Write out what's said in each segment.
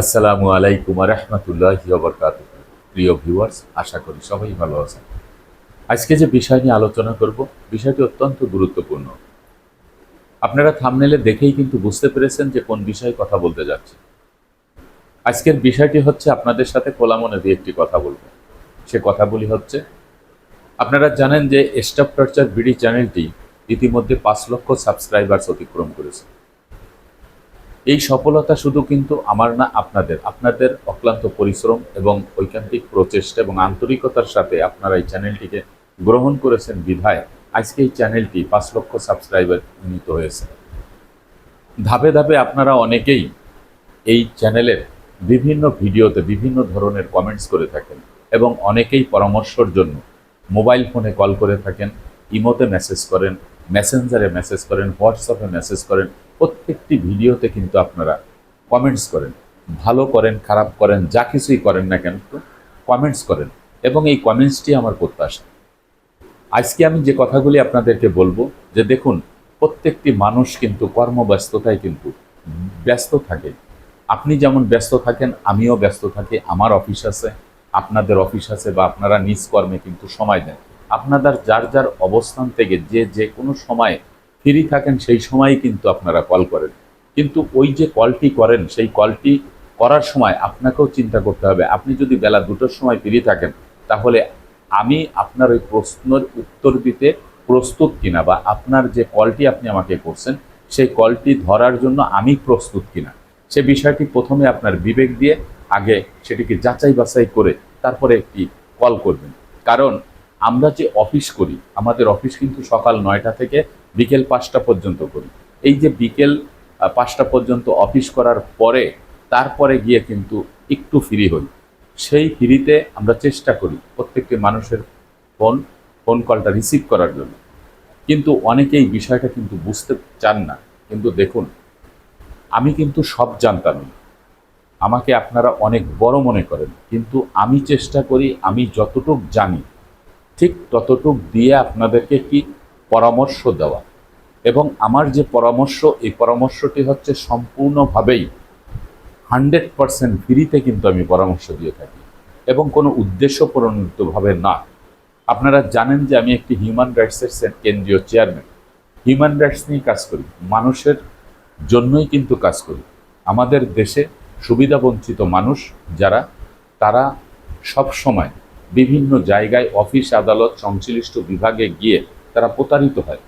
আসসালামু আলাইকুম রহমতুল্লাহ বরকাত প্রিয় ভিউয়ার্স, আশা করি সবাই ভালো আছেন। আজকে যে বিষয় নিয়ে আলোচনা করব, বিষয়টি অত্যন্ত গুরুত্বপূর্ণ। আপনারা থামনেলে দেখেই কিন্তু বুঝতে পেরেছেন যে কোন বিষয়ে কথা বলতে যাচ্ছি। আজকের বিষয়টি হচ্ছে আপনাদের সাথে খোলা মনে দিয়ে একটি কথা বলব। সে কথাগুলি হচ্ছে, আপনারা জানেন যে স্টাফ টর্চার বিডি চ্যানেলটি ইতিমধ্যে পাঁচ লক্ষ সাবস্ক্রাইবার্স অতিক্রম করেছে। এই সফলতা শুধু কিন্তু আমার না আপনাদের। আপনাদের অক্লান্ত পরিশ্রম এবং ঐকান্তিক প্রচেষ্টা এবং আন্তরিকতার সাথে আপনারা এই চ্যানেলটিকে গ্রহণ করেছেন বিধায় আজকে এই চ্যানেলটি পাঁচ লক্ষ সাবস্ক্রাইবার উন্নীত হয়েছে। ধাপে ধাপে আপনারা অনেকেই এই চ্যানেলের বিভিন্ন ভিডিওতে বিভিন্ন ধরনের কমেন্টস করে থাকেন এবং অনেকেই পরামর্শর জন্য মোবাইল ফোনে কল করে থাকেন ইমোতে মেসেজ করেন মেসেঞ্জারে মেসেজ করেন হোয়াটসঅ্যাপে মেসেজ করেন প্রত্যেকটি ভিডিওতে কিন্তু আপনারা কমেন্টস করেন। ভালো করেন, খারাপ করেন, যা কিছুই করেন না কেন কমেন্টস করেন। এবং এই কমেন্টসটি আমার প্রত্যাশা। আজকে আমি যে কথাগুলি আপনাদেরকে বলব, যে দেখুন, প্রত্যেকটি মানুষ কিন্তু কর্মব্যস্ততায় কিন্তু ব্যস্ত থাকে। আপনি যেমন ব্যস্ত থাকেন, আমিও ব্যস্ত থাকি। আমার অফিস আছে, আপনাদের অফিস আছে বা আপনারা নিজ কর্মে কিন্তু সময় দেন। আপনাদের যার যার অবস্থান থেকে যে যে কোনো সময় ফ্রি থাকেন, সেই সময়ই কিন্তু আপনারা কল করেন। কিন্তু ওই যে কলটি করেন, সেই কলটি করার সময় আপনাকেও চিন্তা করতে হবে। আপনি যদি বেলা দুটোর সময় ফ্রি থাকেন, তাহলে আমি আপনার ওই প্রশ্নের উত্তর দিতে প্রস্তুত কিনা বা আপনার যে কলটি আপনি আমাকে করছেন, সেই কলটি ধরার জন্য আমি প্রস্তুত কিনা? সে বিষয়টি প্রথমে আপনার বিবেক দিয়ে আগে সেটিকে যাচাই বাছাই করে তারপরে একটি কল করবেন। কারণ আমরা যে অফিস করি, আমাদের অফিস কিন্তু সকাল নয়টা থেকে বিকেল পাঁচটা পর্যন্ত করি এই যে বিকেল পাঁচটা পর্যন্ত অফিস করার পরে, তারপরে গিয়ে কিন্তু একটু ফ্রি হই। সেই ফ্রিতে আমরা চেষ্টা করি প্রত্যেকটি মানুষের ফোন ফোন কলটা রিসিভ করার জন্য। কিন্তু অনেকেই বিষয়টা কিন্তু বুঝতে চান না। কিন্তু দেখুন, আমি কিন্তু সব জানতাম আমাকে আপনারা অনেক বড় মনে করেন। কিন্তু আমি চেষ্টা করি, আমি যতটুক জানি, ঠিক ততটুক দিয়ে আপনাদেরকে কি পরামর্শ দেওয়া। এবং আমার যে পরামর্শ, এই পরামর্শটি হচ্ছে সম্পূর্ণভাবেই হান্ড্রেড পারসেন্ট ফ্রিতে কিন্তু আমি পরামর্শ দিয়ে থাকি এবং কোনো উদ্দেশ্য প্রণোদিতভাবে না। আপনারা জানেন যে আমি একটি হিউম্যান রাইটসের কেন্দ্রীয় চেয়ারম্যান হিউম্যান রাইটস নিয়ে কাজ করি, মানুষের জন্যই কিন্তু কাজ করি। আমাদের দেশে সুবিধাবঞ্চিত মানুষ যারা, তারা সব সময় বিভিন্ন জায়গায় অফিস আদালত সংশ্লিষ্ট বিভাগে গিয়ে তারা প্রতারিত হয়।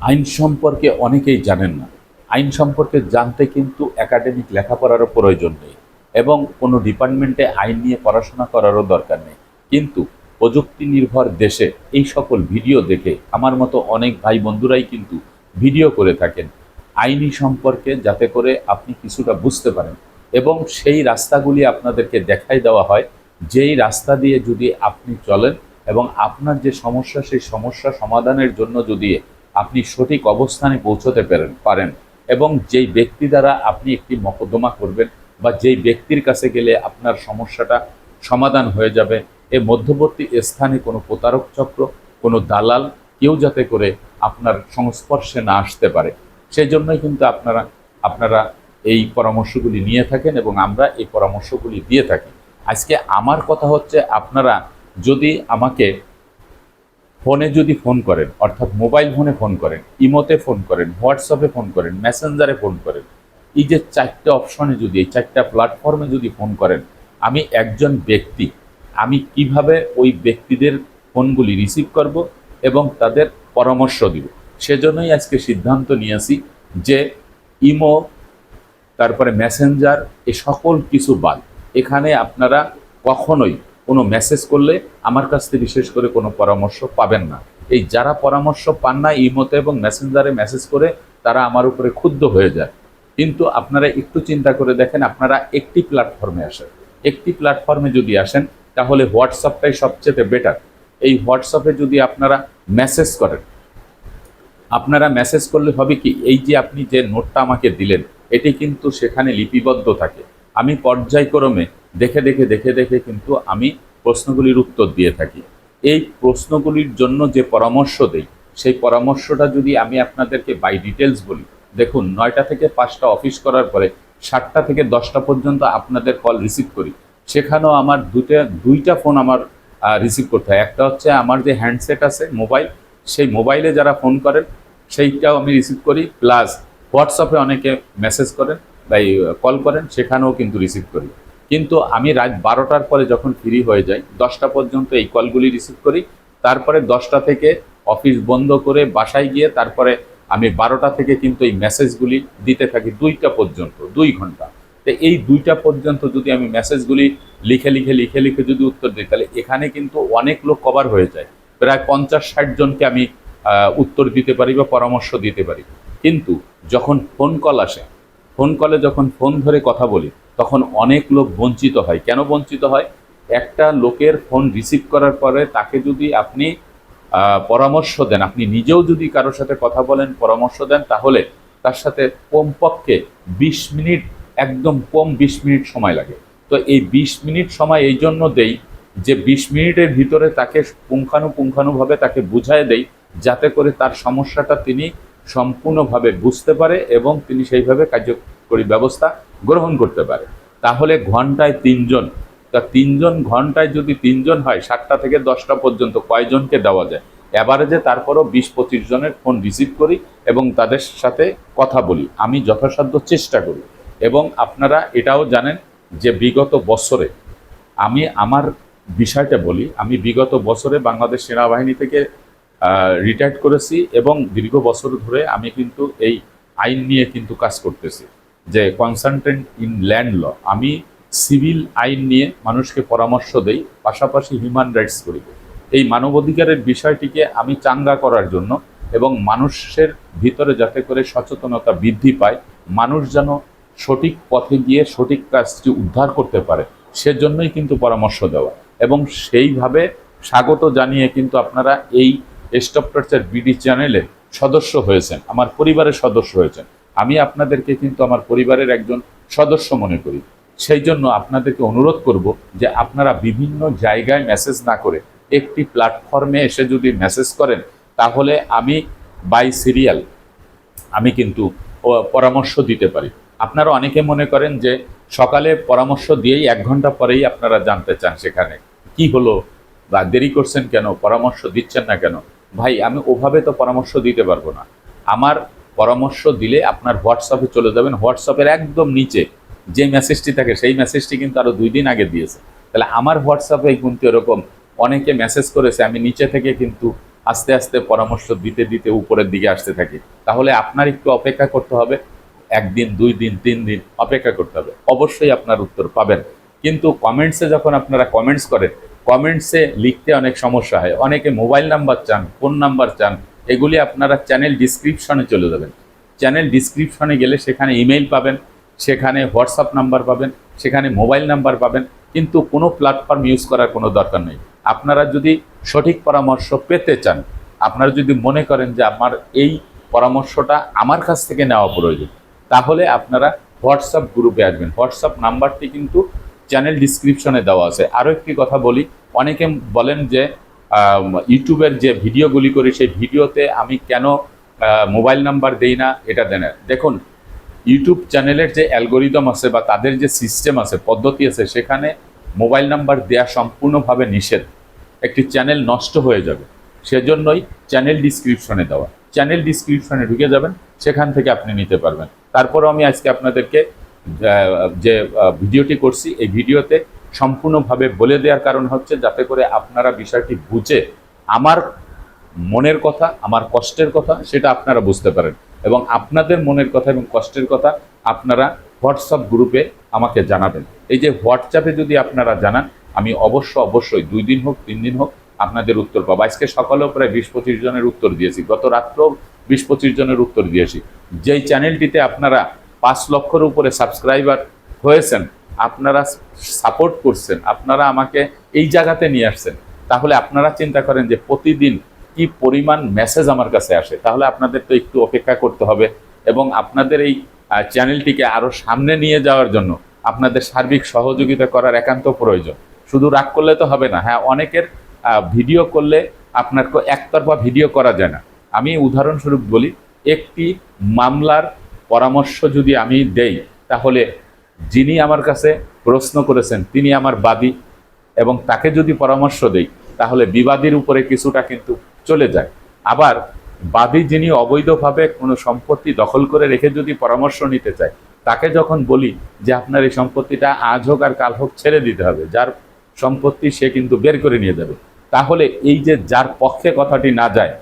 আইন সম্পর্কে অনেকেই জানেন না। আইন সম্পর্কে জানতে কিন্তু একাডেমিক লেখাপড়ারও প্রয়োজন নেই এবং কোনো ডিপার্টমেন্টে আইন নিয়ে পড়াশোনা করারও দরকার নেই। কিন্তু প্রযুক্তি নির্ভর দেশে এই সকল ভিডিও দেখে আমার মতো অনেক ভাই বন্ধুরাই কিন্তু ভিডিও করে থাকেন। আইনি সম্পর্কে যাতে করে আপনি কিছুটা বুঝতে পারেন এবং সেই রাস্তাগুলি আপনাদেরকে দেখাই দেওয়া হয়, যেই রাস্তা দিয়ে যদি আপনি চলেন এবং আপনার যে সমস্যা, সেই সমস্যা সমাধানের জন্য যদি আপনি সঠিক অবস্থানে পৌঁছতে পারেন পারেন এবং যেই ব্যক্তি দ্বারা আপনি একটি মকদ্দমা করবেন বা যেই ব্যক্তির কাছে গেলে আপনার সমস্যাটা সমাধান হয়ে যাবে, এ মধ্যবর্তী স্থানে কোনো প্রতারক চক্র, কোনো দালাল কেউ যাতে করে আপনার সংস্পর্শে না আসতে পারে। সেই জন্যই কিন্তু আপনারা আপনারা এই পরামর্শগুলি নিয়ে থাকেন এবং আমরা এই পরামর্শগুলি দিয়ে থাকি। আজকে আমার কথা হচ্ছে আপনারা যদি আমাকে ফোনে যদি ফোন করেন, অর্থাৎ মোবাইল ফোনে ফোন করেন, ইমোতে ফোন করেন, হোয়াটসঅ্যাপে ফোন করেন, মেসেঞ্জারে ফোন করেন, এই যে চারটে অপশনে যদি, এই চারটা প্ল্যাটফর্মে যদি ফোন করেন, আমি একজন ব্যক্তি, আমি কীভাবে ওই ব্যক্তিদের ফোনগুলি রিসিভ করব এবং তাদের পরামর্শ দিব? সেজন্যই আজকে সিদ্ধান্ত নিয়েছি যে ইমো, তারপরে মেসেঞ্জার, এ সকল কিছু বাদ। এখানে আপনারা কখনোই কোনো মেসেজ করলে আমার কাছ থেকে বিশেষ করে কোনো পরামর্শ পাবেন না। এই যারা পরামর্শ পান না, ইমোতে এবং মেসেঞ্জারে মেসেজ করে, তারা আমার উপরে ক্ষুব্ধ হয়ে যায়। কিন্তু আপনারা একটু চিন্তা করে দেখেন, আপনারা একটি প্ল্যাটফর্মে আসেন। একটি প্ল্যাটফর্মে যদি আসেন, তাহলে হোয়াটসঅ্যাপটাই সবচেয়ে বেটার এই হোয়াটসঅ্যাপে যদি আপনারা মেসেজ করেন, আপনারা মেসেজ করলে হবে কি, এই যে আপনি যে নোটটা আমাকে দিলেন, এটি কিন্তু সেখানে লিপিবদ্ধ থাকে। আমি পর্যায়ক্রমে দেখে দেখে দেখে দেখে কিন্তু আমি প্রশ্নগুলির উত্তর দিয়ে থাকি। এই প্রশ্নগুলির জন্য যে পরামর্শ দেই, সেই পরামর্শটা যদি আমি আপনাদেরকে বাই ডিটেলস বলি, দেখুন, নয়টা থেকে পাঁচটা অফিস করার পরে সাতটা থেকে দশটা পর্যন্ত আপনাদের কল রিসিভ করি। সেখানেও আমার দুটা দুইটা ফোন আমার রিসিভ করতে হয়। একটা হচ্ছে আমার যে হ্যান্ডসেট আছে মোবাইল সেই মোবাইলে যারা ফোন করেন, সেইটাও আমি রিসিভ করি। প্লাস হোয়াটসঅ্যাপে অনেকে মেসেজ করেন বা কল করেন, সেখানেও কিন্তু রিসিভ করি। কিন্তু আমি রাত বারোটার পরে যখন ফ্রি হয়ে যাই, দশটা পর্যন্ত এই কলগুলি রিসিভ করি, তারপরে দশটা থেকে অফিস বন্ধ করে বাসায় গিয়ে তারপরে আমি বারোটা থেকে কিন্তু এই মেসেজগুলি দিতে থাকি দুইটা পর্যন্ত, দুই ঘণ্টা। তো এই দুইটা পর্যন্ত যদি আমি মেসেজগুলি লিখে লিখে লিখে লিখে যদি উত্তর দিই, তাহলে এখানে কিন্তু অনেক লোক কভার হয়ে যায়। প্রায় পঞ্চাশ, ষাট জনকে আমি উত্তর দিতে পারি বা পরামর্শ দিতে পারি। কিন্তু যখন ফোন কল আসে ফোন কলে যখন ফোন ধরে কথা বলি তখন অনেক লোক বঞ্চিত হয়। কেন বঞ্চিত হয়? একটা লোকের ফোন রিসিভ করার পরে তাকে যদি আপনি পরামর্শ দেন, আপনি নিজেও যদি কারোর সাথে কথা বলেন, পরামর্শ দেন, তাহলে তার সাথে কমপক্ষে বিশ মিনিট, একদম কম বিশ মিনিট সময় লাগে। তো এই বিশ মিনিট সময় এই জন্য দেই যে বিশ মিনিটের ভিতরে তাকে পুঙ্খানুপুঙ্খানুভাবে তাকে বুঝায় দেই, যাতে করে তার সমস্যাটা তিনি সম্পূর্ণভাবে বুঝতে পারে এবং তিনি সেইভাবে কার্যকরী ব্যবস্থা গ্রহণ করতে পারে। তাহলে ঘন্টায় তিনজন, তা তিনজন ঘন্টায় যদি তিনজন হয়, সাতটা থেকে দশটা পর্যন্ত কয়জনকে দেওয়া যায়? অ্যাভারেজে তারপরও বিশ পঁচিশ জনের ফোন রিসিভ করি এবং তাদের সাথে কথা বলি। আমি যথাসাধ্য চেষ্টা করি। এবং আপনারা এটাও জানেন যে বিগত বছরে আমি আমার বিষয়টা বলি, আমি বিগত বছরে বাংলাদেশ সেনাবাহিনী থেকে রিটায়ার্ড করেছি এবং দীর্ঘ বছর ধরে আমি কিন্তু এই আইন নিয়ে কিন্তু কাজ করতেছি। যে কনসালটেন্ট ইন ল্যান্ড ল আমি সিভিল আইন নিয়ে মানুষকে পরামর্শ দেই, পাশাপাশি হিউম্যান রাইটস করি। এই মানবাধিকারের বিষয়টিকে আমি চাঙ্গা করার জন্য এবং মানুষের ভিতরে যাতে করে সচেতনতা বৃদ্ধি পায়, মানুষ যেন সঠিক পথে গিয়ে সঠিক কাজটি উদ্ধার করতে পারে, সেজন্যই কিন্তু পরামর্শ দেওয়া। এবং সেইভাবে স্বাগত জানিয়ে কিন্তু আপনারা এই স্টপ টর্চার বিডি চ্যানেলে সদস্য হয়েছেন, আমার পরিবারের সদস্য হয়েছেন। আমি আপনাদেরকে কিন্তু আমার পরিবারের একজন সদস্য মনে করি। সেই জন্য আপনাদেরকে অনুরোধ করব যে আপনারা বিভিন্ন জায়গায় মেসেজ না করে একটি প্ল্যাটফর্মে এসে যদি মেসেজ করেন, তাহলে আমি বাই সিরিয়াল আমি কিন্তু পরামর্শ দিতে পারি। আপনারা অনেকে মনে করেন যে সকালে পরামর্শ দিয়েই এক ঘণ্টা পরেই আপনারা জানতে চান সেখানে। কি হলো? বা দেরি করছেন কেন? পরামর্শ দিচ্ছেন না কেন? ভাই, আমি ওভাবে তো পরামর্শ দিতে পারব না। আমার পরামর্শ দিলে আপনার হোয়াটসঅ্যাপে চলে যাবেন। হোয়াটসঅ্যাপের একদম নিচে যে মেসেজটি থাকে, সেই মেসেজটি কিন্তু আরও দুই দিন আগে দিয়েছে। তাহলে আমার হোয়াটসঅ্যাপে কিন্তু এরকম অনেকে মেসেজ করেছে, আমি নিচে থেকে কিন্তু আস্তে আস্তে পরামর্শ দিতে দিতে উপরের দিকে আসতে থাকি। তাহলে আপনার একটু অপেক্ষা করতে হবে। একদিন, দুই দিন, তিন দিন অপেক্ষা করতে হবে। অবশ্যই আপনার উত্তর পাবেন। কিন্তু কমেন্টসে যখন আপনারা কমেন্টস করেন কমেন্টসে লিখতে অনেক সমস্যা হয়। অনেকে মোবাইল নাম্বার চান ফোন নাম্বার চান এগুলি আপনারা চ্যানেল ডিসক্রিপশনে চলে যাবেন। চ্যানেল ডিসক্রিপশনে গেলে সেখানে ইমেইল পাবেন, সেখানে হোয়াটসঅ্যাপ নাম্বার পাবেন, সেখানে মোবাইল নাম্বার পাবেন, কিন্তু কোনো প্ল্যাটফর্ম ইউজ করার কোনো দরকার নেই। আপনারা যদি সঠিক পরামর্শ পেতে চান, আপনারা যদি মনে করেন যে আমার এই পরামর্শটা আমার কাছ থেকে নেওয়া প্রয়োজন, তাহলে আপনারা হোয়াটসঅ্যাপ গ্রুপে আসবেন। হোয়াটসঅ্যাপ নাম্বারটি কিন্তু চ্যানেল ডিসক্রিপশনে দেওয়া আছে। আরও একটি কথা বলি, অনেকে বলেন যে ইউটিউবের যে ভিডিওগুলি করি, সেই ভিডিওতে আমি কেন মোবাইল নাম্বার দেই না, এটা দেন দেখুন, ইউটিউব চ্যানেলের যে অ্যালগোরিদম আছে বা তাদের যে সিস্টেম আছে, পদ্ধতি আছে, সেখানে মোবাইল নাম্বার দেওয়া সম্পূর্ণভাবে নিষেধ। একটি চ্যানেল নষ্ট হয়ে যাবে। সেজন্যই চ্যানেল ডিসক্রিপশনে দেওয়া। চ্যানেল ডিসক্রিপশনে ঢুকে যাবেন, সেখান থেকে আপনি নিতে পারবেন। তারপরও আমি আজকে আপনাদেরকে যে ভিডিওটি করছি, এই ভিডিওতে সম্পূর্ণভাবে বলে দেওয়ার কারণ হচ্ছে যাতে করে আপনারা বিষয়টি বুঝে আমার মনের কথা, আমার কষ্টের কথা সেটা আপনারা বুঝতে পারেন। এবং আপনাদের মনের কথা এবং কষ্টের কথা আপনারা হোয়াটসঅ্যাপ গ্রুপে আমাকে জানাবেন। এই যে হোয়াটসঅ্যাপে যদি আপনারা জানান, আমি অবশ্য অবশ্যই দুই দিন হোক, তিন দিন হোক আপনাদের উত্তর পাবো। আজকে সকালেও প্রায় বিশ পঁচিশ জনের উত্তর দিয়েছি, গত রাত্রেও বিশ পঁচিশ জনের উত্তর দিয়েছি। যেই চ্যানেলটিতে আপনারা পাঁচ লক্ষের উপরে সাবস্ক্রাইবার হয়েছেন আপনারা সাপোর্ট করছেন, আপনারা আমাকে এই জায়গাতে নিয়ে আসছেন, তাহলে আপনারা চিন্তা করেন যে প্রতিদিন কি পরিমাণ মেসেজ আমার কাছে আসে, তাহলে আপনাদের তো একটু অপেক্ষা করতে হবে এবং আপনাদের এই চ্যানেলটিকে আরও সামনে নিয়ে যাওয়ার জন্য আপনাদের সার্বিক সহযোগিতা করার একান্ত প্রয়োজন। শুধু রাগ করলে তো হবে না হ্যাঁ অনেকের ভিডিও করলে আপনার একতরফা ভিডিও করা যায় না। আমি উদাহরণস্বরূপ বলি, একটি মামলার পরামর্শ যদি আমি দেই, তাহলে যিনি আমার কাছে প্রশ্ন করেছেন, তিনি আমার বাদী এবং তাকে যদি পরামর্শ দেই, তাহলে বিবাদীর উপরে কিছুটা কিন্তু চলে যায়। আবার বাদী যিনি অবৈধভাবে কোনো সম্পত্তি দখল করে রেখে যদি পরামর্শ নিতে চায়, তাকে যখন বলি যে আপনার এই সম্পত্তিটা আজ হোক আর কাল হোক ছেড়ে দিতে হবে, যার সম্পত্তি সে কিন্তু বের করে নিয়ে যাবে, তাহলে এই যে যার পক্ষে কথাটি না যায়,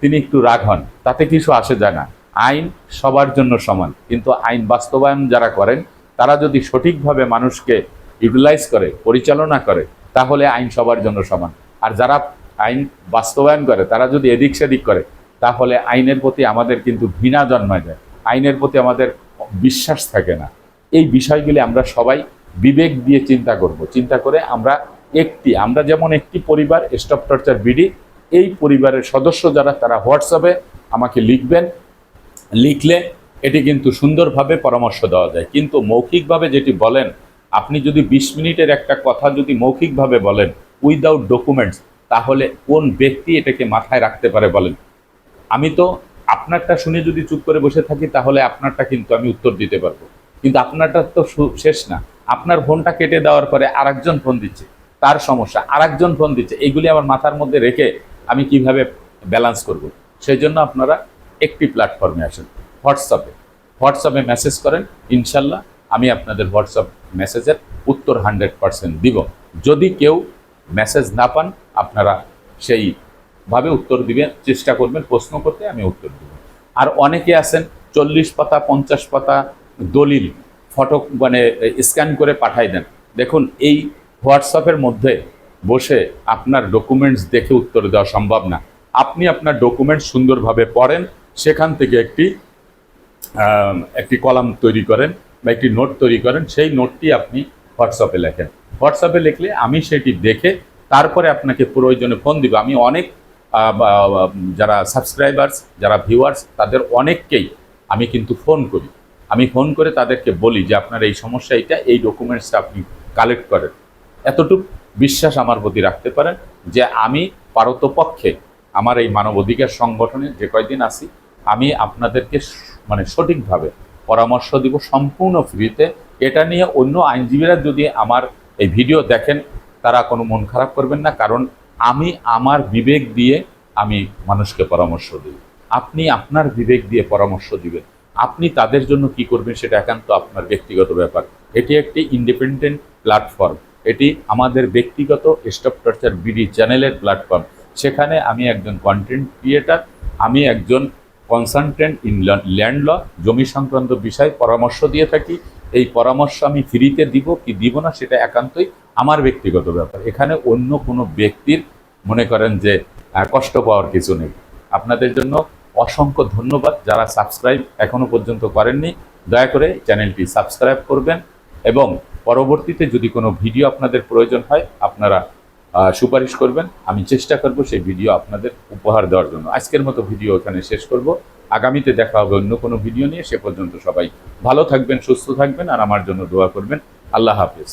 তিনি একটু রাগ হন, তাতে কিছু আসে যায় না। আইন সবার জন্য সমান, কিন্তু আইন বাস্তবায়ন যারা করেন তারা যদি সঠিকভাবে মানুষকে ইউটিলাইজ করে, পরিচালনা করে, তাহলে আইন সবার জন্য সমান। আর যারা আইন বাস্তবায়ন করে, তারা যদি এদিক সেদিক করে, তাহলে আইনের প্রতি আমাদের কিন্তু ঘৃণা জন্মায় যায়। আইনের প্রতি আমাদের বিশ্বাস থাকে না। এই বিষয়গুলি আমরা সবাই বিবেক দিয়ে চিন্তা করব। চিন্তা করে আমরা একটি, আমরা যেমন একটি পরিবার, স্টপ টর্চার বিডি, এই পরিবারের সদস্য যারা, তারা হোয়াটসঅ্যাপে আমাকে লিখবেন, লিখলে এটি কিন্তু সুন্দরভাবে পরামর্শ দেওয়া যায়। কিন্তু মৌখিকভাবে যেটি বলেন, আপনি যদি বিশ মিনিটের একটা কথা যদি মৌখিকভাবে বলেন উইদাউট ডকুমেন্টস তাহলে কোন ব্যক্তি এটাকে মাথায় রাখতে পারে বলেন? আমি তো আপনারটা শুনে যদি চুপ করে বসে থাকি, তাহলে আপনারটা কিন্তু আমি উত্তর দিতে পারব। কিন্তু আপনারটা তো শেষ না। আপনার ফোনটা কেটে দেওয়ার পরে আরেকজন ফোন দিচ্ছে। তার সমস্যা, আরেকজন ফোন দিচ্ছে। এইগুলি আমার মাথার মধ্যে রেখে আমি কীভাবে ব্যালেন্স করব? সেই জন্য আপনারা একটি প্ল্যাটফর্মে আসেন। হোয়াটসঅ্যাপে হোয়াটসঅ্যাপে মেসেজ করেন, ইনশাল্লাহ আমি আপনাদের হোয়াটসঅ্যাপ মেসেজের উত্তর হান্ড্রেড পারসেন্ট দিব। যদি কেউ মেসেজ না পান, আপনারা সেইভাবে উত্তর দিবেন, চেষ্টা করবেন প্রশ্ন করতে, আমি উত্তর দিব। আর অনেকে আছেন, চল্লিশ পাতা, পঞ্চাশ পাতা দলিল, ফটো মানে স্ক্যান করে পাঠাই দেন। দেখুন, এই হোয়াটসঅ্যাপের মধ্যে বসে আপনার ডকুমেন্টস দেখে উত্তর দেওয়া সম্ভব না। আপনি আপনার ডকুমেন্টস সুন্দরভাবে পড়েন, সেখান থেকে একটি একটি কলাম তৈরি করেন বা একটি নোট তৈরি করেন, সেই নোটটি আপনি হোয়াটসঅ্যাপে লেখেন। হোয়াটসঅ্যাপে লিখলে আমি সেটি দেখে তারপরে আপনাকে প্রয়োজনে ফোন দিব। আমি অনেক যারা সাবস্ক্রাইবার্স, যারা ভিউয়ার্স, তাদের অনেককেই আমি কিন্তু ফোন করি। আমি ফোন করে তাদেরকে বলি যে, আপনার এই সমস্যা এটা এই ডকুমেন্টসটা আপনি কালেক্ট করেন। এতটুকু বিশ্বাস আমার প্রতি রাখতে পারেন যে, আমি পারতপক্ষে আমার এই মানবাধিকার সংগঠনে যে কয়দিন আছি আমি আপনাদেরকে মানে সঠিকভাবে পরামর্শ দিব সম্পূর্ণ ফ্রিতে। এটা নিয়ে অন্য আইনজীবীরা যদি আমার এই ভিডিও দেখেন, তারা কোনো মন খারাপ করবেন না, কারণ আমি আমার বিবেক দিয়ে আমি মানুষকে পরামর্শ দিই। আপনি আপনার বিবেক দিয়ে পরামর্শ দিবেন। আপনি তাদের জন্য কি করবেন সেটা একান্ত আপনার ব্যক্তিগত ব্যাপার। এটি একটি ইন্ডিপেন্ডেন্ট প্ল্যাটফর্ম এটি আমাদের ব্যক্তিগত স্টপ টর্চার বিডি চ্যানেলের প্ল্যাটফর্ম সেখানে আমি একজন কন্টেন্ট ক্রিয়েটার আমি একজন কনসালটেন্ট ইন ল্যান্ড ল জমি সংক্রান্ত বিষয় পরামর্শ দিয়ে থাকি। এই পরামর্শ আমি ফ্রিতে দিব কি দিব না সেটা একান্তই আমার ব্যক্তিগত ব্যাপার। এখানে অন্য কোনো ব্যক্তির মনে করেন যে কষ্ট পাওয়ার কিছু নেই। আপনাদের জন্য অসংখ্য ধন্যবাদ যারা সাবস্ক্রাইব এখনও পর্যন্ত করেননি। দয়া করে চ্যানেলটি সাবস্ক্রাইব করবেন এবং পরবর্তীতে যদি কোনো ভিডিও আপনাদের প্রয়োজন হয়, আপনারা সুপারিশ করবেন। আমি চেষ্টা করব সেই ভিডিও আপনাদের উপহার দেওয়ার জন্য। আজকের মতো ভিডিও এখানে শেষ করব। আগামীতে দেখা হবে অন্য কোনো ভিডিও নিয়ে। সে পর্যন্ত সবাই ভালো থাকবেন, সুস্থ থাকবেন আর আমার জন্য দোয়া করবেন। আল্লাহ হাফেজ।